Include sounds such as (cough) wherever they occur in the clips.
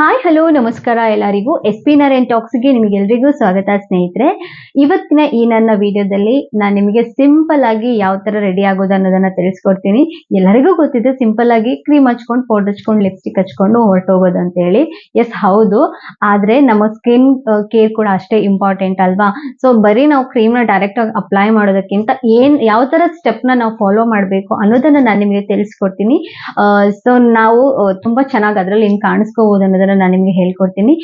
Hi hello ನಮಸ್ಕಾರ ಎಲ್ಲರಿಗೂ. S P Narayan ಟಾಕ್ಸ್ಗೆ ನಿಮಗೆಲ್ರಿಗೂ ಸ್ವಾಗತ, ಸ್ನೇಹಿತರೆ. ಇವತ್ತಿನ ಈ ನನ್ನ ವಿಡಿಯೋದಲ್ಲಿ ನಾನು ನಿಮಗೆ ಸಿಂಪಲ್ ಆಗಿ ಯಾವ ತರ ರೆಡಿ ಆಗೋದು ಅನ್ನೋದನ್ನ ತಿಳಿಸ್ಕೊಡ್ತೀನಿ. ಎಲ್ಲರಿಗೂ ಗೊತ್ತಿದೆ ಸಿಂಪಲ್ ಆಗಿ ಕ್ರೀಮ್ ಹಚ್ಕೊಂಡು ಪೌಡರ್ ಹಚ್ಕೊಂಡು ಲಿಪ್ಸ್ಟಿಕ್ ಹಚ್ಕೊಂಡು ಹೊರಟೋಗೋದು ಅಂತ ಹೇಳಿ ಎಸ್ ಹೌದು. ಆದರೆ ನಮ್ಮ ಸ್ಕಿನ್ ಕೇರ್ ಕೂಡ ಅಷ್ಟೇ ಇಂಪಾರ್ಟೆಂಟ್ ಅಲ್ವಾ? ಸೊ ಬರೀ ನಾವು ಕ್ರೀಮ್ನ ಡೈರೆಕ್ಟ್ ಆಗಿ ಅಪ್ಲೈ ಮಾಡೋದಕ್ಕಿಂತ ಏನು, ಯಾವ ತರ ಸ್ಟೆಪ್ನ ನಾವು ಫಾಲೋ ಮಾಡಬೇಕು ಅನ್ನೋದನ್ನ ನಾನು ನಿಮಗೆ ತಿಳಿಸ್ಕೊಡ್ತೀನಿ. ಸೊ ನಾವು ತುಂಬ ತುಂಬಾ ಚೆನ್ನಾಗಿ ಅದರಲ್ಲಿ ಏನು ಕಾಣಿಸ್ಕೋಬಹುದು ಅನ್ನೋದನ್ನ ನಾನು ನಿಮ್ಗೆ ಹೇಳ್ಕೊಡ್ತೀನಿ.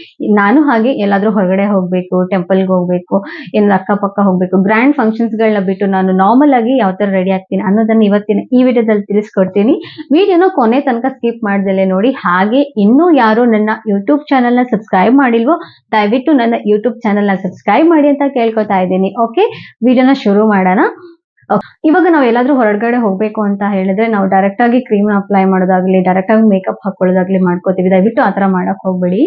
ನಾನು ಹಾಗೆ ಎಲ್ಲಾದ್ರೂ ಹೊರಗಡೆ ಹೋಗ್ಬೇಕು ಟೆಂಪಲ್ಗೆ ಹೋಗ್ಬೇಕು, ಏನ್ ಅಕ್ಕಪಕ್ಕ ಹೋಗ್ಬೇಕು ಗ್ರ್ಯಾಂಡ್ ಫಂಕ್ಷನ್ಸ್ ಗಳನ್ನ ಬಿಟ್ಟು ನಾನು ನಾರ್ಮಲ್ ಆಗಿ ಯಾವ ತರ ರೆಡಿ ಆಗ್ತೀನಿ ಅನ್ನೋದನ್ನ ಇವತ್ತಿನ ಈ ವಿಡಿಯೋದಲ್ಲಿ ತಿಳಿಸ್ಕೊಡ್ತೀನಿ. ವಿಡಿಯೋನ ಕೊನೆ ತನಕ ಸ್ಕಿಪ್ ಮಾಡ್ದಲೆ ನೋಡಿ, ಹಾಗೆ ಇನ್ನೂ ಯಾರು ನನ್ನ ಯೂಟ್ಯೂಬ್ ಚಾನೆಲ್ನ ಸಬ್ಸ್ಕ್ರೈಬ್ ಮಾಡಿಲ್ವೋ, ದಯವಿಟ್ಟು ನನ್ನ ಯೂಟ್ಯೂಬ್ ಚಾನೆಲ್ನ ಸಬ್ಸ್ಕ್ರೈಬ್ ಮಾಡಿ ಅಂತ ಕೇಳ್ಕೊತಾ ಇದ್ದೀನಿ. ಓಕೆ ವಿಡಿಯೋನ ಶುರು ಮಾಡೋಣ. ಇವಾಗ ನಾವ್ ಎಲ್ಲಾದ್ರೂ ಹೊರಗಡೆ ಹೋಗ್ಬೇಕು ಅಂತ ಹೇಳಿದ್ರೆ ನಾವು ಡೈರೆಕ್ಟ್ ಆಗಿ ಕ್ರೀಮ್ ಅಪ್ಲೈ ಮಾಡೋದಾಗ್ಲಿ ಡೈರೆಕ್ಟ್ ಆಗಿ ಮೇಕಪ್ ಹಾಕೊಳ್ಳೋದಾಗ್ಲಿ ಮಾಡ್ಕೋತೀವಿ. ದಯವಿಟ್ಟು ಆತರ ಮಾಡಕ್ ಹೋಗ್ಬೇಡಿ.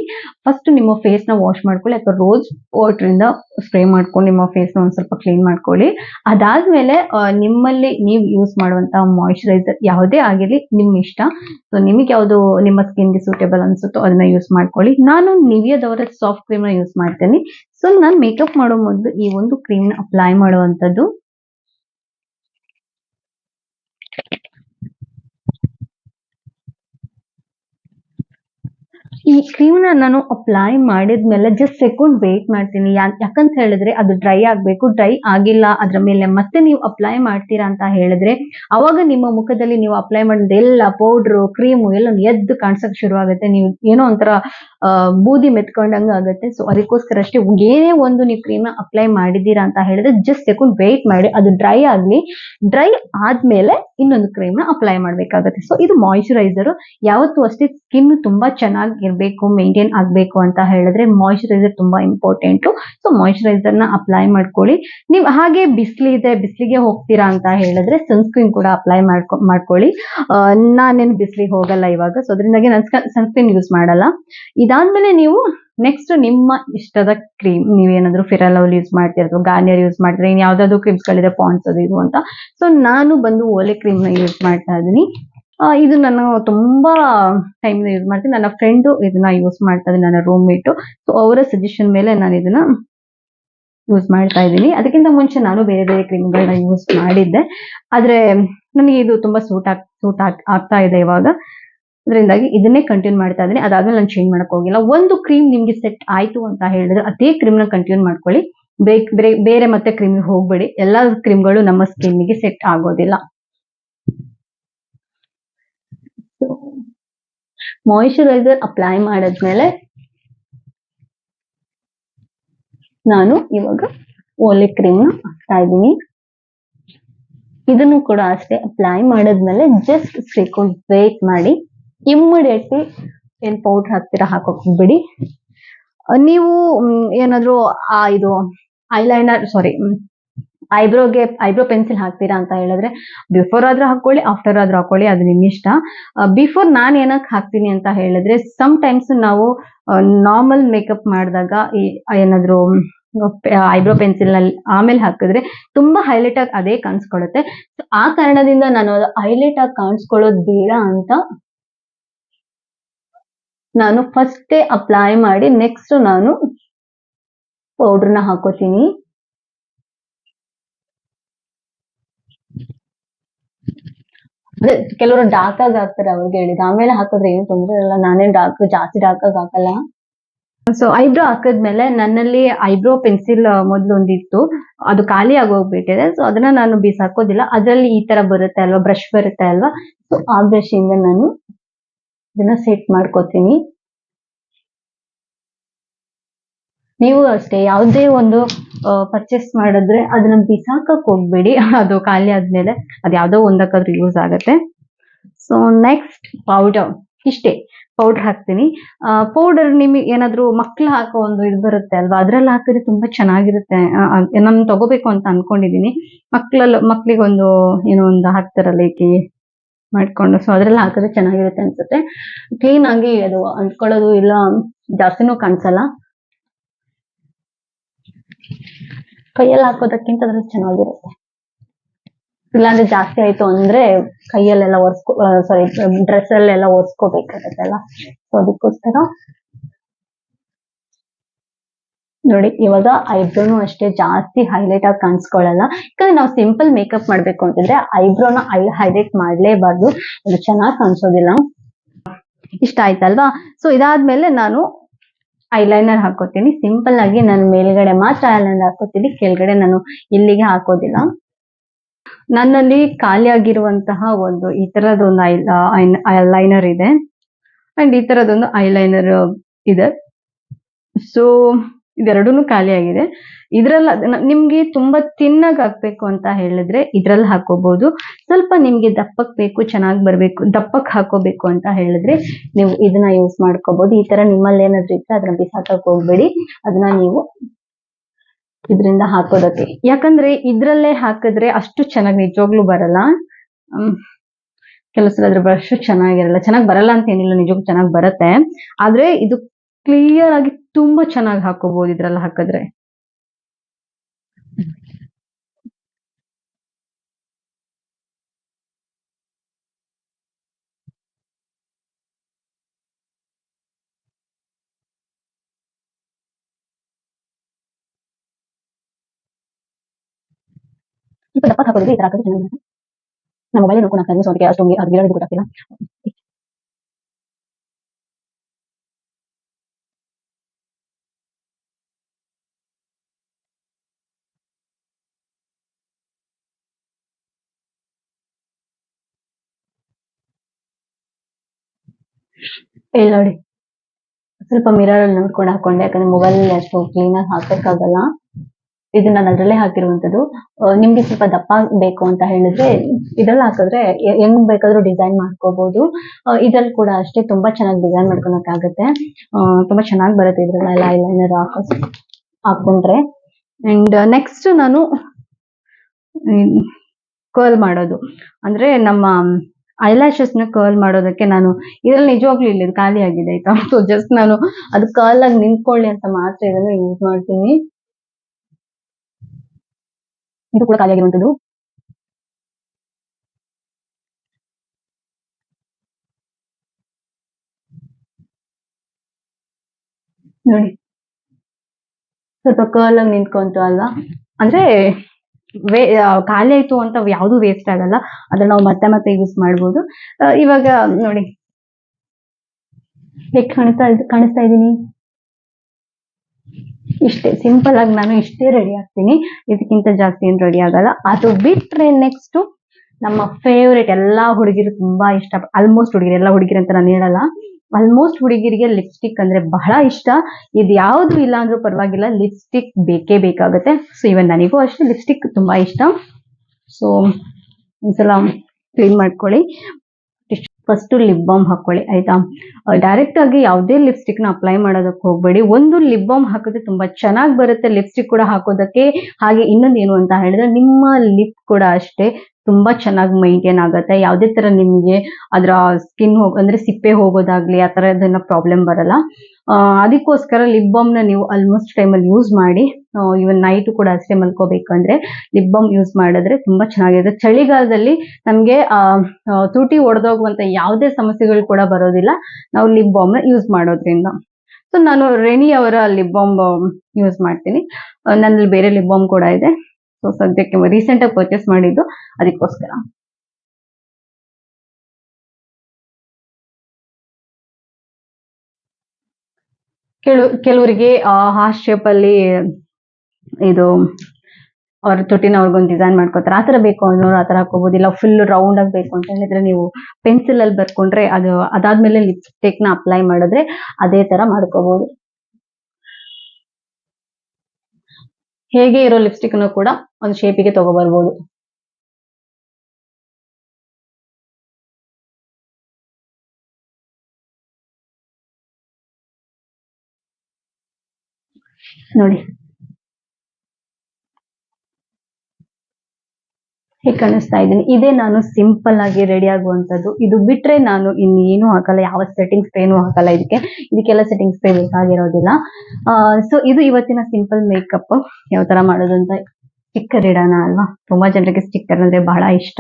ಫಸ್ಟ್ ನಿಮ್ಮ ಫೇಸ್ನ ವಾಶ್ ಮಾಡ್ಕೊಳ್ಳಿ, ಅಥವಾ ರೋಸ್ ವಾಟರ್ ಇಂದ ಸ್ಪ್ರೇ ಮಾಡ್ಕೊಂಡು ನಿಮ್ಮ ಫೇಸ್ನ ಒಂದ್ ಸ್ವಲ್ಪ ಕ್ಲೀನ್ ಮಾಡ್ಕೊಳ್ಳಿ. ಅದಾದ್ಮೇಲೆ ನಿಮ್ಮಲ್ಲಿ ನೀವು ಯೂಸ್ ಮಾಡುವಂತ ಮಾಯಿಶ್ಚರೈಸರ್ ಯಾವುದೇ ಆಗಿರ್ಲಿ ನಿಮ್ ಇಷ್ಟ. ಸೊ ನಿಮಗೆ ಯಾವ್ದು, ನಿಮ್ಮ ಸ್ಕಿನ್ಗೆ ಸೂಟೇಬಲ್ ಅನ್ಸುತ್ತೋ ಅದನ್ನ ಯೂಸ್ ಮಾಡ್ಕೊಳ್ಳಿ. ನಾನು ನಿವಿಯದವರ ಸಾಫ್ಟ್ ಕ್ರೀಮ್ನ ಯೂಸ್ ಮಾಡ್ತೇನೆ. ಸೊ ನಾನು ಮೇಕಪ್ ಮಾಡೋ ಮೊದಲು ಈ ಒಂದು ಕ್ರೀಮ್ನ ಅಪ್ಲೈ ಮಾಡುವಂತದ್ದು ಈ ಕ್ರೀಮ್ನ ನಾನು ಅಪ್ಲೈ ಮಾಡಿದ್ಮೇಲೆ ಜಸ್ಟ್ ಸೆಕೆಂಡ್ ವೇಟ್ ಮಾಡ್ತೀನಿ. ಯಾಕಂತ ಹೇಳಿದ್ರೆ ಅದು ಡ್ರೈ ಆಗ್ಬೇಕು ಡ್ರೈ ಆಗಿಲ್ಲ. ಅದ್ರ ಮೇಲೆ ಮತ್ತೆ ನೀವು ಅಪ್ಲೈ ಮಾಡ್ತೀರಾ ಅಂತ ಹೇಳಿದ್ರೆ, ಅವಾಗ ನಿಮ್ಮ ಮುಖದಲ್ಲಿ ನೀವು ಅಪ್ಲೈ ಮಾಡಿದ ಎಲ್ಲ ಪೌಡ್ರು ಕ್ರೀಮು ಎಲ್ಲ ಎದ್ದು ಕಾಣಿಸಕ್ ಶುರು ಆಗುತ್ತೆ ನೀವು ಏನೋ ಒಂಥರ ಬೂದಿ ಮೆತ್ಕೊಂಡಂಗ ಆಗುತ್ತೆ. ಸೊ ಅದಕ್ಕೋಸ್ಕರ ಅಷ್ಟೇ ಏನೇ ಒಂದು ನೀವು ಕ್ರೀಮ್ನ ಅಪ್ಲೈ ಮಾಡಿದ್ದೀರಾ ಅಂತ ಹೇಳಿದ್ರೆ ಜಸ್ಟ್ ಸೆಕೆಂಡ್ ವೆಯ್ಟ್ ಮಾಡಿ. ಅದು ಡ್ರೈ ಆಗ್ಲಿ ಡ್ರೈ ಆದ್ಮೇಲೆ ಇನ್ನೊಂದು ಕ್ರೀಮ್ನ ಅಪ್ಲೈ ಮಾಡ್ಬೇಕಾಗುತ್ತೆ. ಸೊ ಇದು ಮಾಯಿಶ್ಚರೈಸರ್ ಯಾವತ್ತು ಅಷ್ಟೇ ಸ್ಕಿನ್ ತುಂಬಾ ಚೆನ್ನಾಗಿ ಇರಬೇಕು ಮೇಂಟೈನ್ ಆಗ್ಬೇಕು ಅಂತ ಹೇಳಿದ್ರೆ ಮಾಯಿಶ್ಚರೈಸರ್ ತುಂಬಾ ಇಂಪಾರ್ಟೆಂಟ್ ಸೊ ನ ಅಪ್ಲೈ ಮಾಡ್ಕೊಳ್ಳಿ. ನೀವು ಹಾಗೆ ಬಿಸಿಲಿದೆ, ಬಿಸಿಲಿಗೆ ಹೋಗ್ತೀರಾ ಅಂತ ಹೇಳಿದ್ರೆ ಸನ್ಸ್ಕ್ರೀನ್ ಕೂಡ ಅಪ್ಲೈ ಮಾಡ್ಕೊ, ಮಾಡ್ಕೊಳ್ಳಿ. ನಾನೇನು ಬಿಸಿಲಿಗೆ ಹೋಗಲ್ಲ ಇವಾಗ. ಸೊ ಅದರಿಂದಾಗಿ ನಾನು ಸನ್ಸ್ಕ್ರೀನ್ ಯೂಸ್ ಮಾಡಲ್ಲ. ಇದಾದ್ಮೇಲೆ ನೀವು ನೆಕ್ಸ್ಟ್ ನಿಮ್ಮ ಇಷ್ಟದ ಕ್ರೀಮ್ ನೀವೇನಾದ್ರೂ ಫಿರಲ್ ಯೂಸ್ ಯೂಸ್ ಅಥವಾ ಗಾರ್ನಿಯರ್ ಯೂಸ್ ಮಾಡ್ತೀರಾ ಇನ್ ಯಾವ್ದಾದ್ರು ಕ್ರೀಮ್ಸ್ ಗಳಿದೆ ಪಾಂಡ್ಸ್ ಅದು ಇದು ಅಂತ. ಸೊ ನಾನು ಬಂದು ಓಲೆ ಕ್ರೀಮ್ನ ಯೂಸ್ ಮಾಡ್ತಾ ಇದ್ದೀನಿ. ಇದು ನಾನು ತುಂಬಾ ಟೈಮ್ ಯೂಸ್ ಮಾಡ್ತೀನಿ. ನನ್ನ ಫ್ರೆಂಡು ಇದನ್ನ ಯೂಸ್ ಮಾಡ್ತಾ ಇದ್ದೀನಿ, ನನ್ನ ರೂಮ್ ಮೇಟು ಸೊ ಅವರ ಸಜೆಷನ್ ಮೇಲೆ ನಾನು ಇದನ್ನ ಯೂಸ್ ಮಾಡ್ತಾ ಇದ್ದೀನಿ. ಅದಕ್ಕಿಂತ ಮುಂಚೆ ನಾನು ಬೇರೆ ಬೇರೆ ಕ್ರೀಮ್ಗಳನ್ನ ಯೂಸ್ ಮಾಡಿದ್ದೆ. ಆದ್ರೆ, ನನಗೆ ಇದು ತುಂಬಾ ಸೂಟ್ ಆಗ್ ಸೂಟ್ ಆಗ್ತಾ ಇದೆ ಇವಾಗ. ಅದರಿಂದಾಗಿ ಇದನ್ನೇ ಕಂಟಿನ್ಯೂ ಮಾಡ್ತಾ ಇದ್ದೀನಿ. ಅದಾದ್ಮೇಲೆ ನಾನು ಚೇಂಜ್ ಮಾಡಕ್ ಹೋಗಿಲ್ಲ. ಒಂದು ಕ್ರೀಮ್ ನಿಮ್ಗೆ ಸೆಟ್ ಆಯ್ತು ಅಂತ ಹೇಳಿದ್ರೆ ಅದೇ ಕ್ರೀಮ್ನ ಕಂಟಿನ್ಯೂ ಮಾಡ್ಕೊಳ್ಳಿ. ಬೇರೆ ಬೇರೆ ಮತ್ತೆ ಕ್ರೀಮ್ ಹೋಗ್ಬೇಡಿ. ಎಲ್ಲಾ ಕ್ರೀಮ್ಗಳು ನಮ್ಮ ಸ್ಕಿನ್ಗೆ ಸೆಟ್ ಆಗೋದಿಲ್ಲ. ಮಾಯಿಶ್ಚರೈಸರ್ ಅಪ್ಲೈ ಮಾಡಿದ್ಮೇಲೆ ನಾನು ಇವಾಗ ಓಲೆ ಕ್ರೀಮ್ ಹಾಕ್ತಾ ಇದ್ದೀನಿ. ಇದನ್ನು ಕೂಡ ಅಷ್ಟೇ ಅಪ್ಲೈ ಮಾಡಿದ್ಮೇಲೆ ಜಸ್ಟ್ ಸೆಕೆಂಡ್ ವೇಟ್ ಮಾಡಿ. ಇಮ್ಮಿಡಿಯೇಟ್ಲಿ ಏನ್ ಪೌಡರ್ ಹಾಕ್ತೀರಾ ಹಾಕೋಕ್ ಬಿಡಿ ನೀವು ಏನಾದ್ರು, ಆ, ಇದು ಐಲೈನರ್ ಸಾರಿ ಐಬ್ರೋಗೆ ಐಬ್ರೋ ಪೆನ್ಸಿಲ್ ಹಾಕ್ತೀರಾ ಅಂತ ಹೇಳಿದ್ರೆ ಬಿಫೋರ್ ಆದ್ರೂ ಹಾಕೊಳ್ಳಿ ಆಫ್ಟರ್ ಆದ್ರೂ ಹಾಕೊಳ್ಳಿ ಅದು ನಿಮ್ ಇಷ್ಟ ಬಿಫೋರ್ ನಾನ್ ಏನಕ್ಕೆ ಹಾಕ್ತೀನಿ ಅಂತ ಹೇಳಿದ್ರೆ ಸಮ್ ಟೈಮ್ಸ್ ನಾವು ನಾರ್ಮಲ್ ಮೇಕಪ್ ಮಾಡಿದಾಗ ಏನಾದ್ರು ಐಬ್ರೋ ಪೆನ್ಸಿಲ್ನಲ್ಲಿ ಆಮೇಲೆ ಹಾಕಿದ್ರೆ ತುಂಬಾ ಹೈಲೈಟ್ ಆಗಿ ಅದೇ ಕಾಣಿಸ್ಕೊಳ್ಳುತ್ತೆ ಆ ಕಾರಣದಿಂದ ನಾನು ಹೈಲೈಟ್ ಆಗಿ ಕಾಣಿಸ್ಕೊಳ್ಳೋದು ಬೇಡ ಅಂತ ನಾನು ಫಸ್ಟೇ ಅಪ್ಲೈ ಮಾಡಿ ನೆಕ್ಸ್ಟ್ ನಾನು ಪೌಡರ್ನ ಹಾಕೋತೀನಿ. ಅದೇ ಕೆಲವರು ಡಾರ್ಕ್ ಆಗಿ ಹಾಕ್ತಾರೆ ಅವ್ರಿಗೆ ಹೇಳಿದ ಆಮೇಲೆ ಹಾಕಿದ್ರೆ ಏನು ತೊಂದರೆ ಇಲ್ಲ. ನಾನೇನ್ ಡಾರ್ಕ್ ಜಾಸ್ತಿ ಡಾರ್ಕ್ ಆಗಿ ಹಾಕಲ್ಲ. ಸೊ ಐಬ್ರೋ ಹಾಕಿದ್ಮೇಲೆ ನನ್ನಲ್ಲಿ ಐಬ್ರೋ ಪೆನ್ಸಿಲ್ ಮೊದಲು ಒಂದಿತ್ತು. ಅದು ಖಾಲಿ ಆಗೋಗ್ಬಿಟ್ಟಿದೆ. ಸೊ ಅದನ್ನ ನಾನು ಬಿಸಾಕೋದಿಲ್ಲ. ಅದರಲ್ಲಿ ಈ ತರ ಬರುತ್ತೆ ಅಲ್ವಾ? ಬ್ರಷ್ ಬರುತ್ತೆ ಅಲ್ವಾ? ಸೊ ಆ ಬ್ರಷ್ ಇಂದ ನಾನು ಇದನ್ನ ಸೆಟ್ ಮಾಡ್ಕೋತೀನಿ. ನೀವು ಅಷ್ಟೇ, ಯಾವುದೇ ಒಂದು ಪರ್ಚೇಸ್ ಮಾಡಿದ್ರೆ ಅದನ್ನ ಬಿಸಾಕಕ್ ಹೋಗ್ಬೇಡಿ. (laughs) ಅದು ಖಾಲಿ ಆದ್ಮೇಲೆ ಅದ್ ಯಾವ್ದೋ ಒಂದಕ್ಕಾದ್ರೂ ಯೂಸ್ ಆಗತ್ತೆ. ಸೊ ನೆಕ್ಸ್ಟ್ ಪೌಡರ್ ಇಷ್ಟೇ ಪೌಡರ್ ಹಾಕ್ತೀನಿ. ಪೌಡರ್ ನಿಮಗೆ ಏನಾದ್ರು ಮಕ್ಳು ಹಾಕೋ ಒಂದು ಇದು ಬರುತ್ತೆ ಅಲ್ವಾ? ಅದ್ರಲ್ಲಿ ಹಾಕಿದ್ರೆ ತುಂಬಾ ಚೆನ್ನಾಗಿರುತ್ತೆ. ನಾನು ತಗೋಬೇಕು ಅಂತ ಅನ್ಕೊಂಡಿದೀನಿ. ಮಕ್ಳಲ್ಲಿ, ಮಕ್ಳಿಗೊಂದು, ಏನೋ ಒಂದು ಹಾಕ್ತಾರಲ್ಲ ಏಕೆ? ಮಾಡ್ಕೊಂಡು. ಸೊ ಅದ್ರಲ್ಲಿ ಹಾಕಿದ್ರೆ ಚೆನ್ನಾಗಿರುತ್ತೆ ಅನ್ಸುತ್ತೆ. ಕ್ಲೀನ್ ಆಗಿ ಅದು ಅಂಟ್ಕೊಳ್ಳೋದು ಇಲ್ಲ, ಜಾಸ್ತಿನೂ ಕಾಣಿಸಲ್ಲ. ಕೈಯಲ್ಲಿ ಹಾಕೋದಕ್ಕಿಂತ ಅದ್ರಲ್ಲಿ ಚೆನ್ನಾಗಿರುತ್ತೆ. ಇಲ್ಲಾಂದ್ರೆ ಜಾಸ್ತಿ ಆಯ್ತು ಅಂದ್ರೆ ಕೈಯಲ್ಲೆಲ್ಲ ಒರೆಸ್ಕೊ ಸಾರಿ ಡ್ರೆಸ್ ಅಲ್ಲೆಲ್ಲ ಒರೆಸ್ಕೋಬೇಕಾಗತ್ತಲ್ಲ. ಸೊ ಅದಕ್ಕೋಸ್ಕರ ನೋಡಿ, ಇವಾಗ ಐಬ್ರೋನು ಅಷ್ಟೇ ಜಾಸ್ತಿ ಹೈಲೈಟ್ ಆಗಿ ಕಾಣಿಸ್ಕೊಳ್ಳಲ್ಲ ಯಾಕಂದ್ರೆ ನಾವು ಸಿಂಪಲ್ ಮೇಕಪ್ ಮಾಡ್ಬೇಕು ಅಂತಂದ್ರೆ ಐಬ್ರೋನ ಐ ಹೈಲೈಟ್ ಮಾಡ್ಲೇಬಾರ್ದು. ಅದು ಚೆನ್ನಾಗಿ ಕಾಣಿಸೋದಿಲ್ಲ. ಇಷ್ಟ ಆಯ್ತಲ್ವಾ? ಸೊ ಇದಾದ್ಮೇಲೆ ನಾನು ಐಲೈನರ್ ಹಾಕೋತೀನಿ ಸಿಂಪಲ್ ಆಗಿ ನಾನು ಮೇಲ್ಗಡೆ ಮಾತ್ರ ಐಲೈನರ್ ಹಾಕೋತೀನಿ ಕೆಳಗಡೆ ನಾನು ಇಲ್ಲಿಗೆ ಹಾಕೋದಿಲ್ಲ. ನನ್ನಲ್ಲಿ ಖಾಲಿ ಆಗಿರುವಂತಹ ಒಂದು ಈ ತರದೊಂದು ಐಲೈನರ್ ಇದೆ. ಅಂಡ್ ಈ ತರದೊಂದು ಐಲೈನರ್ ಇದೆ. ಸೊ ಇದೆರಡೂನು ಖಾಲಿ ಆಗಿದೆ. ಇದ್ರಲ್ಲಿ ನಿಮ್ಗೆ ತುಂಬಾ ತಿನ್ನಾಗ್ ಹಾಕ್ಬೇಕು ಅಂತ ಹೇಳಿದ್ರೆ ಇದ್ರಲ್ಲಿ ಹಾಕೋಬಹುದು ಸ್ವಲ್ಪ ನಿಮ್ಗೆ ದಪ್ಪಕ್ ಬೇಕು, ಚೆನ್ನಾಗ್ ಬರ್ಬೇಕು, ದಪ್ಪಕ್ ಹಾಕೋಬೇಕು ಅಂತ ಹೇಳಿದ್ರೆ ನೀವು ಇದನ್ನ ಯೂಸ್ ಮಾಡ್ಕೋಬಹುದು ಈ ತರ ನಿಮ್ಮಲ್ಲಿ ಏನಾದ್ರು ಇದ್ರೆ ಅದನ್ನ ಬಿಸಾಕಕ್ ಹೋಗ್ಬೇಡಿ. ಅದನ್ನ ನೀವು ಇದರಿಂದ ಹಾಕೋದಕ್ಕೆ. ಯಾಕಂದ್ರೆ ಇದ್ರಲ್ಲೇ ಹಾಕಿದ್ರೆ ಅಷ್ಟು ಚೆನ್ನಾಗಿ ನಿಜವಾಗ್ಲೂ ಬರಲ್ಲ. ಕೆಲಸ ಅದ್ರ ಬ್ರಷ್ ಚೆನ್ನಾಗಿರಲ್ಲ. ಚೆನ್ನಾಗಿ ಬರಲ್ಲ ಅಂತ ಏನಿಲ್ಲ ನಿಜಕ್ಕೂ ಚೆನ್ನಾಗಿ ಬರುತ್ತೆ. ಆದ್ರೆ ಇದು ಕ್ಲಿಯರ್ ಆಗಿ ತುಂಬಾ ಚೆನ್ನಾಗಿ ಹಾಕೋಬಹುದು ಇದ್ರಲ್ಲಿ ಹಾಕಿದ್ರೆ. ಸ್ವಲ್ಪ ಹಾಕೋದ್ರೆ ಈ ತರ ಹಾಕಿದ್ರೆ ಚೆನ್ನಾಗಿರುತ್ತೆ ನಮ್ಮ ಮೊಬೈಲ್ ನೋಡ್ಕೊಂಡು ಹಾಕಿದ್ರೆ ಸೊ ಅದಕ್ಕೆ ಅಷ್ಟೊಂದು ಅದು ಗಿಡ ಗೊತ್ತಾಗ್ತಿಲ್ಲ ಇಲ್ಲ ನೋಡಿ. ಸ್ವಲ್ಪ ಮಿರರ್ ಅಲ್ಲಿ ನೋಡ್ಕೊಂಡು ಹಾಕೊಂಡೆ, ಯಾಕಂದ್ರೆ ಮೊಬೈಲ್ ಅಷ್ಟು ಕ್ಲೀನ್ ಆಗಿ ಹಾಕಕ್ಕಾಗಲ್ಲ ಇದು ನಾನು ಅದರಲ್ಲೇ ಹಾಕಿರುವಂತದ್ದು. ನಿಮ್ಗೆ ಸ್ವಲ್ಪ ದಪ್ಪ ಬೇಕು ಅಂತ ಹೇಳಿದ್ರೆ, ಇದ್ರಲ್ಲಿ ಹಾಕಿದ್ರೆ ಹೆಂಗ್ ಬೇಕಾದ್ರೂ ಡಿಸೈನ್ ಮಾಡ್ಕೋಬಹುದು ಇದ್ರಲ್ಲಿ ಕೂಡ ಅಷ್ಟೇ ತುಂಬಾ ಚೆನ್ನಾಗಿ ಡಿಸೈನ್ ಮಾಡ್ಕೊಳಕ್ ಆಗುತ್ತೆ ತುಂಬಾ ಚೆನ್ನಾಗಿ ಬರುತ್ತೆ ಇದ್ರಲ್ಲೆಲ್ಲ ಐಲೈನರ್ ಹಾಕೋ ಹಾಕೊಂಡ್ರೆ. ಅಂಡ್ ನೆಕ್ಸ್ಟ್ ನಾನು ಕರ್ಲ್ ಮಾಡೋದು. ಅಂದ್ರೆ ನಮ್ಮ ಐಲ್ಯಾಶಸ್ನ ಕರ್ಲ್ ಮಾಡೋದಕ್ಕೆ ನಾನು ಇದ್ರಲ್ಲಿ ನಿಜವಾಗ್ಲೂ ಇಲ್ಲ ಇದು ಖಾಲಿ ಆಗಿದೆ, ಆಯ್ತಾ? ಸೊ ಜಸ್ಟ್ ನಾನು ಅದು ಕರ್ಲ್ ಆಗಿ ನಿಂತ್ಕೊಳ್ಳಿ ಅಂತ ಮಾತ್ರ ಇದನ್ನ ಯೂಸ್ ಮಾಡ್ತೀನಿ. ಇದು ಕೂಡ ಖಾಲಿ ಆಗಿರುವಂತದ್ದು ನೋಡಿ. ಸ್ವಲ್ಪ ಕರ್ಲ್ ಆಗಿ ನಿಂತ್ಕೊಂತು ಅಲ್ವಾ? ಅಂದ್ರೆ ವೇ ಖಾಲಿ ಆಯ್ತು ಅಂತ ಯಾವ್ದು ವೇಸ್ಟ್ ಆಗಲ್ಲ. ಅದನ್ನ ನಾವು ಮತ್ತೆ ಮತ್ತೆ ಯೂಸ್ ಮಾಡ್ಬೋದು. ಇವಾಗ, ನೋಡಿ. ಹೇಗೆ ಕಾಣಿಸ್ತಾ ಕಾಣಿಸ್ತಾ ಇದೀನಿ? ಇಷ್ಟೇ ಸಿಂಪಲ್ ಆಗಿ ನಾನು ಇಷ್ಟೇ ರೆಡಿ ಆಗ್ತೀನಿ. ಇದಕ್ಕಿಂತ ಜಾಸ್ತಿ ಏನು ರೆಡಿ ಆಗಲ್ಲ. ಅದು ಬಿಟ್ರೆ ನೆಕ್ಸ್ಟ್ ನಮ್ಮ ಫೇವ್ರೆಟ್ ಎಲ್ಲಾ ಹುಡುಗಿರು ತುಂಬಾ ಇಷ್ಟ ಆಲ್ಮೋಸ್ಟ್ ಹುಡುಗಿರು, ಎಲ್ಲ ಹುಡುಗಿರು ಅಂತ ನಾನು ಹೇಳಲ್ಲ. ಆಲ್ಮೋಸ್ಟ್ ಹುಡುಗಿರಿಗೆ ಲಿಪ್ಸ್ಟಿಕ್ ಅಂದ್ರೆ ಬಹಳ ಇಷ್ಟ. ಇದು ಯಾವ್ದು ಇಲ್ಲ ಅಂದ್ರೂ ಪರವಾಗಿಲ್ಲ ಲಿಪ್ಸ್ಟಿಕ್ ಬೇಕೇ ಬೇಕಾಗುತ್ತೆ. ಸೊ ಇವನ್ ನನಗೂ ಅಷ್ಟೇ ಲಿಪ್ಸ್ಟಿಕ್ ತುಂಬಾ ಇಷ್ಟ. ಸೊ ಒಂದ್ಸಲ ಕ್ಲೀನ್ ಮಾಡ್ಕೊಳ್ಳಿ. ಫಸ್ಟ್ ಲಿಪ್ ಬಾಮ್ ಹಾಕೊಳ್ಳಿ, ಆಯ್ತಾ? ಡೈರೆಕ್ಟ್ ಆಗಿ ಯಾವುದೇ ಲಿಪ್ಸ್ಟಿಕ್ನ ಅಪ್ಲೈ ಮಾಡೋದಕ್ಕೆ ಹೋಗ್ಬೇಡಿ. ಒಂದು ಲಿಪ್ ಬಾಮ್ ಹಾಕಿದ್ರೆ ತುಂಬಾ ಚೆನ್ನಾಗಿ ಬರುತ್ತೆ. ಲಿಪ್ಸ್ಟಿಕ್ ಕೂಡ ಹಾಕೋದಕ್ಕೆ, ಹಾಗೆ ಇನ್ನೊಂದು ಏನು ಅಂತ ಹೇಳಿದ್ರೆ ನಿಮ್ಮ ಲಿಪ್ ಕೂಡ ಅಷ್ಟೇ. ತುಂಬಾ ಚೆನ್ನಾಗಿ ಮೈಂಟೈನ್ ಆಗುತ್ತೆ. ಯಾವುದೇ ತರ ನಿಮಗೆ ಅದರ ಸ್ಕಿನ್ ಹೋಗ, ಅಂದ್ರೆ ಸಿಪ್ಪೆ ಹೋಗೋದಾಗ್ಲಿ ಆ ತರದನ್ನ ಪ್ರಾಬ್ಲಮ್ ಬರಲ್ಲ. ಅದಕ್ಕೋಸ್ಕರ ಲಿಪ್ ಬಾಮ್ನ ನೀವು ಆಲ್ಮೋಸ್ಟ್ ಟೈಮಲ್ಲಿ ಯೂಸ್ ಮಾಡಿ ಇವನ್ ನೈಟ್ ಕೂಡ ಅಷ್ಟೇ ಮಲ್ಕೋಬೇಕಂದ್ರೆ ಲಿಪ್ ಬಾಮ್ ಯೂಸ್ ಮಾಡಿದ್ರೆ ತುಂಬಾ ಚೆನ್ನಾಗಿರುತ್ತೆ. ಚಳಿಗಾಲದಲ್ಲಿ ನಮ್ಗೆ ತುಟಿ ಒಡೆದೋಗುವಂತ ಯಾವುದೇ ಸಮಸ್ಯೆಗಳು ಕೂಡ ಬರೋದಿಲ್ಲ. ನಾವು ಲಿಪ್ ಬಾಮ್ನ ಯೂಸ್ ಮಾಡೋದ್ರಿಂದ. ಸೊ ನಾನು ರೆನಿ ಅವರ ಲಿಪ್ ಬಾಮ್ ಯೂಸ್ ಮಾಡ್ತೀನಿ. ನನ್ನಲ್ಲಿ ಬೇರೆ ಲಿಪ್ ಬಾಮ್ ಕೂಡ ಇದೆ. ಸೊ ಸದ್ಯಕ್ಕೆ ರೀಸೆಂಟ್ ಆಗಿ ಪರ್ಚೇಸ್ ಮಾಡಿದ್ದು ಅದಕ್ಕೋಸ್ಕರ. ಕೆಲವು ಕೆಲವರಿಗೆ ಹಾರ್ಟ್ ಶೇಪ್ ಅಲ್ಲಿ ಇದು ಅವ್ರ ತೊಟ್ಟಿನ ಅವ್ರಿಗೊಂದು ಡಿಸೈನ್ ಮಾಡ್ಕೋತಾರೆ. ಆ ತರ ಬೇಕು ಅನ್ನೋರು ಆ ಹಾಕೋಬಹುದು ಇಲ್ಲ ಫುಲ್ ರೌಂಡ್ ಆಗಿ ಬೇಕು ಅಂತ ಹೇಳಿದ್ರೆ ನೀವು ಪೆನ್ಸಿಲ್ ಅಲ್ಲಿ ಬರ್ಕೊಂಡ್ರೆ ಅದು ಅದಾದ್ಮೇಲೆ ಲಿಪ್ಸ್ಟಿಕ್ನ ಅಪ್ಲೈ ಮಾಡಿದ್ರೆ ಅದೇ ತರ ಮಾಡ್ಕೋಬಹುದು ಹೇಗೆ ಇರೋ ಲಿಪ್ಸ್ಟಿಕ್ ಅನ್ನು ಕೂಡ ಒಂದು ಶೇಪಿಗೆ ತಗೋಬರ್ಬೋದು. ನೋಡಿ. ಕಾಣಿಸ್ತಾ ಇದ್ದೀನಿ. ಇದೇ ನಾನು ಸಿಂಪಲ್ ಆಗಿ ರೆಡಿ ಆಗುವಂತದ್ದು ಇದು ಬಿಟ್ರೆ ನಾನು ಇನ್ನೇನು ಹಾಕಲ್ಲ. ಯಾವ ಸೆಟ್ಟಿಂಗ್ ಸ್ಪ್ರೇನು ಹಾಕಲ್ಲ ಇದಕ್ಕೆ. ಇದಕ್ಕೆಲ್ಲ ಸೆಟ್ಟಿಂಗ್ ಸ್ಪ್ರೇ ಬೇಕಾಗಿರೋದಿಲ್ಲ. ಸೊ ಇದು ಇವತ್ತಿನ ಸಿಂಪಲ್ ಮೇಕಪ್ ಯಾವ ತರ ಮಾಡೋದು ಅಂತ ಸ್ಟಿಕ್ಕರ್ ಇಡೋಣ ಅಲ್ವಾ? ತುಂಬಾ ಜನರಿಗೆ ಸ್ಟಿಕ್ಕರ್ ಅಂದ್ರೆ ಬಹಳ ಇಷ್ಟ.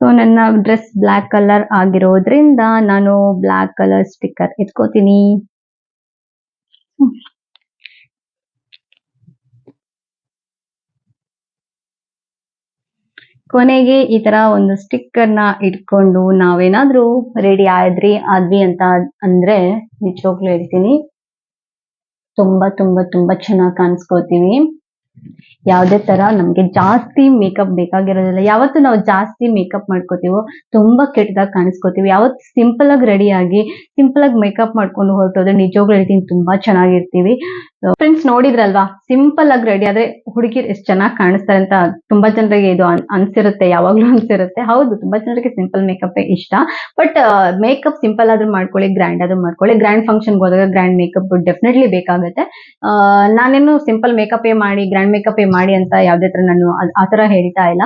ಸೊ ನನ್ನ ಡ್ರೆಸ್ ಬ್ಲ್ಯಾಕ್ ಕಲರ್ ಆಗಿರೋದ್ರಿಂದ ನಾನು ಬ್ಲ್ಯಾಕ್ ಕಲರ್ ಸ್ಟಿಕ್ಕರ್ ಎತ್ಕೋತೀನಿ. ಕೊನೆಗೆ ಈ ತರ ಒಂದು ಸ್ಟಿಕ್ಕರ್ನ ಇಟ್ಕೊಂಡು ನಾವೇನಾದ್ರೂ ರೆಡಿ ಆದ್ರಿ, ಆದ್ವಿ ಅಂತ ಅಂದ್ರೆ ನಿಜವಾಗ್ಲೂ ಹೇಳ್ತೀನಿ. ತುಂಬಾ ತುಂಬಾ ತುಂಬಾ ಚೆನ್ನಾಗಿ ಕಾಣಿಸ್ಕೋತೀವಿ. ಯಾವುದೇ ತರ ನಮ್ಗೆ ಜಾಸ್ತಿ ಮೇಕಪ್ ಬೇಕಾಗಿರೋದಿಲ್ಲ. ಯಾವತ್ತು ನಾವು ಜಾಸ್ತಿ ಮೇಕಪ್ ಮಾಡ್ಕೋತೀವೋ ತುಂಬಾ ಕೆಟ್ಟದಾಗಿ ಕಾಣಿಸ್ಕೋತೀವಿ. ಯಾವತ್ತು ಸಿಂಪಲ್ ಆಗಿ ರೆಡಿ ಆಗಿ ಸಿಂಪಲ್ ಆಗಿ ಮೇಕಪ್ ಮಾಡ್ಕೊಂಡು ಹೊರಟೋದ್ರೆ ನಿಜವಾಗ್ಲೂ ಹೇಳ್ತೀನಿ ತುಂಬಾ ಚೆನ್ನಾಗಿರ್ತೀವಿ. ಫ್ರೆಂಡ್ಸ್ ನೋಡಿದ್ರಲ್ವಾ? ಸಿಂಪಲ್ ಆಗಿ ರೆಡಿ ಆದ್ರೆ ಹುಡುಗಿರು ಎಷ್ಟು ಚೆನ್ನಾಗಿ ಕಾಣಿಸ್ತಾರೆ ಅಂತ ತುಂಬಾ ಜನರಿಗೆ ಇದು ಅನ್- ಅನ್ಸಿರುತ್ತೆ, ಯಾವಾಗ್ಲೂ ಅನ್ಸಿರುತ್ತೆ. ಹೌದು, ತುಂಬಾ ಜನರಿಗೆ ಸಿಂಪಲ್ ಮೇಕಪ್ ಇಷ್ಟ. ಬಟ್ ಮೇಕಪ್ ಸಿಂಪಲ್ ಆದ್ರೂ ಮಾಡ್ಕೊಳ್ಳಿ ಗ್ರ್ಯಾಂಡ್ ಆದ್ರೂ ಮಾಡ್ಕೊಳ್ಳಿ. ಗ್ರ್ಯಾಂಡ್ ಫಂಕ್ಷನ್ ಹೋದಾಗ ಗ್ರ್ಯಾಂಡ್ ಮೇಕಪ್ ಡೆಫಿನೆಟ್ಲಿ ಬೇಕಾಗುತ್ತೆ. ನಾನೇನು ಸಿಂಪಲ್ ಮೇಕಪ್ ಏ ಮಾಡಿ ಗ್ರ್ಯಾಂಡ್ ಮೇಕಪ್ ಏ ಮಾಡಿ ಅಂತ ಯಾವ್ದೇ ತರ ನಾನು ಆತರ ಹೇಳ್ತಾ ಇಲ್ಲ.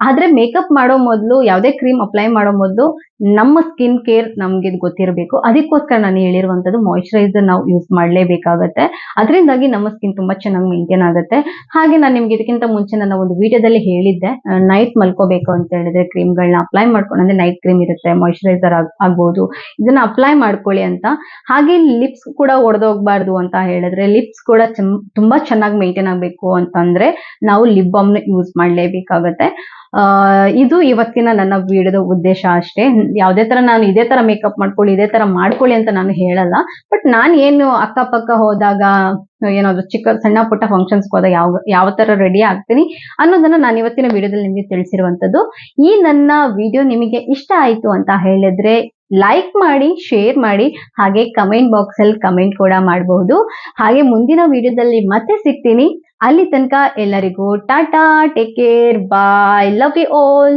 ಆದ್ರೆ ಮೇಕಪ್ ಮಾಡೋ ಮೊದಲು, ಯಾವ್ದೇ ಕ್ರೀಮ್ ಅಪ್ಲೈ ಮಾಡೋ ಮೊದಲು ನಮ್ಮ ಸ್ಕಿನ್ ಕೇರ್ ನಮ್ಗೆ ಗೊತ್ತಿರಬೇಕು. ಅದಕ್ಕೋಸ್ಕರ ನಾನು ಹೇಳಿರುವಂತದ್ದು ಮಾಯಿಶ್ಚರೈಸರ್ ನಾವು ಯೂಸ್ ಮಾಡಲೇಬೇಕಾಗತ್ತೆ. ಅದರಿಂದಾಗಿ ನಮ್ಮ ಸ್ಕಿನ್ ತುಂಬಾ ಚೆನ್ನಾಗಿ ಮೇಂಟೈನ್ ಆಗುತ್ತೆ. ಹಾಗೆ ನಾನು ನಿಮ್ಗೆ ಇದಕ್ಕಿಂತ ಮುಂಚೆ ನನ್ನ ಒಂದು ವಿಡಿಯೋದಲ್ಲಿ ಹೇಳಿದ್ದೆ ನೈಟ್ ಮಲ್ಕೋಬೇಕು ಅಂತ ಹೇಳಿದ್ರೆ ಕ್ರೀಮ್ಗಳನ್ನ ಅಪ್ಲೈ ಮಾಡ್ಕೊಂಡು, ಅಂದ್ರೆ ನೈಟ್ ಕ್ರೀಮ್ ಇರುತ್ತೆ ಮಾಯಿಶ್ಚರೈಸರ್ ಆಗ್ಬಹುದು ಇದನ್ನ ಅಪ್ಲೈ ಮಾಡ್ಕೊಳ್ಳಿ ಅಂತ. ಹಾಗೆ ಲಿಪ್ಸ್ ಕೂಡ ಒಡೆದೋಗ್ಬಾರ್ದು ಅಂತ ಹೇಳಿದ್ರೆ ಲಿಪ್ಸ್ ಕೂಡ ತುಂಬಾ ಚೆನ್ನಾಗಿ ಮೇಂಟೈನ್ ಆಗಬೇಕು ಅಂತಂದ್ರೆ ನಾವು ಲಿಪ್ ಬಾಮ್ ಯೂಸ್ ಮಾಡಲೇಬೇಕಾಗತ್ತೆ. ಇದು ಇವತ್ತಿನ ನನ್ನ ವಿಡಿಯೋದ ಉದ್ದೇಶ ಅಷ್ಟೇ. ಯಾವುದೇ ತರ ನಾನು ಇದೇ ತರ ಮೇಕಪ್ ಮಾಡ್ಕೊಳ್ಳಿ, ಇದೇ ತರ ಮಾಡ್ಕೊಳ್ಳಿ ಅಂತ ನಾನು ಹೇಳಲ್ಲ. ಬಟ್ ನಾನು ಏನು ಅಕ್ಕಪಕ್ಕ ಹೋದಾಗ, ಏನಾದ್ರು ಚಿಕ್ಕ ಸಣ್ಣ ಪುಟ್ಟ ಫಂಕ್ಷನ್ಸ್ ಹೋದಾಗ ಯಾವ ಯಾವ ತರ ರೆಡಿ ಆಗ್ತೀನಿ ಅನ್ನೋದನ್ನ ನಾನು ಇವತ್ತಿನ ವಿಡಿಯೋದಲ್ಲಿ ನಿಮಗೆ ತಿಳಿಸಿರುವಂತದ್ದು. ಈ ನನ್ನ ವಿಡಿಯೋ ನಿಮಗೆ ಇಷ್ಟ ಆಯ್ತು ಅಂತ ಹೇಳಿದ್ರೆ ಲೈಕ್ ಮಾಡಿ ಶೇರ್ ಮಾಡಿ, ಹಾಗೆ ಕಮೆಂಟ್ ಬಾಕ್ಸ್ ಅಲ್ಲಿ ಕಮೆಂಟ್ ಕೂಡ ಮಾಡಬಹುದು ಹಾಗೆ ಮುಂದಿನ ವಿಡಿಯೋದಲ್ಲಿ ಮತ್ತೆ ಸಿಗ್ತೀನಿ. ಅಲ್ಲಿ ತನಕ ಎಲ್ಲರಿಗೂ tata take care bye love you all